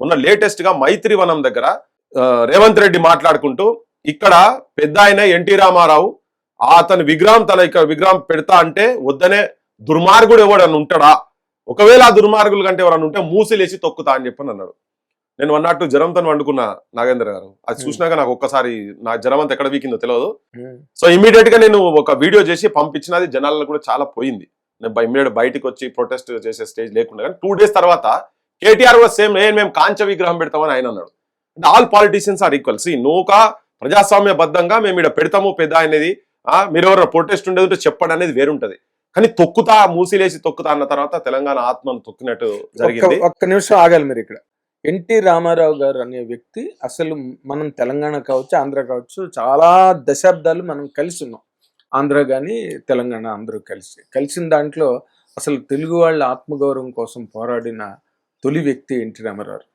మొన్న లేటెస్ట్గా మైత్రివనం దగ్గర రేవంత్ రెడ్డి మాట్లాడుకుంటూ ఇక్కడ పెద్ద ఆయన ఎన్టీ రామారావు ఆ అతని విగ్రహం తన ఇక్కడ విగ్రహం పెడతా అంటే వద్దనే దుర్మార్గుడు ఎవడని ఉంటాడా? ఒకవేళ ఆ దుర్మార్గుల కంటే ఎవరన్నా ఉంటే మూసిలేసి తొక్కుతా అని చెప్పని అన్నాడు. నేను అన్నట్టు జ్వరంతో వండుకున్నా నాగేంద్ర గారు. అది చూసినాక నాకు ఒక్కసారి నా జ్వరం అంతా ఎక్కడ వీకిందో తెలియదు సో ఇమీడియట్గా నేను ఒక వీడియో చేసి పంపించినది జనాలను కూడా చాలా పోయింది. నేను ఇమీడియట్ బయటికి వచ్చి ప్రొటెస్ట్ చేసే స్టేజ్ లేకుండా కానీ టూ డేస్ తర్వాత కేటీఆర్ కూడా సేమ్ నేను మేము కాంచ విగ్రహం పెడతామని ఆయన అన్నాడు. అంటే ఆల్ పాలిటీషియన్స్ ఆర్ ఈక్వల్ సి నూక ప్రజాస్వామ్య బద్దంగా మేము ఇక్కడ పెడతాము పెద్ద అనేది ఆ, మీరు ఎవరైనా ప్రొటెస్ట్ ఉండేది ఉంటే చెప్పండి అనేది వేరుంటది. కానీ తొక్కుతా మూసిలేసి తొక్కుతా అన్న తర్వాత తెలంగాణ ఆత్మను తొక్కినట్టు జరిగింది. ఒక్క- ఒక్క నిమిషం ఆగాలి మీరు ఇక్కడ. ఎన్టీ రామారావు గారు అనే వ్యక్తి అసలు మనం తెలంగాణ కావచ్చు ఆంధ్ర కావచ్చు చాలా దశాబ్దాలు మనం కలిసి ఉన్నాం. ఆంధ్ర కానీ తెలంగాణ అందరూ కలిసి. కలిసిన దాంట్లో అసలు తెలుగు వాళ్ళ ఆత్మగౌరవం కోసం పోరాడిన తొలి వ్యక్తి ఎన్టీ రామారావు.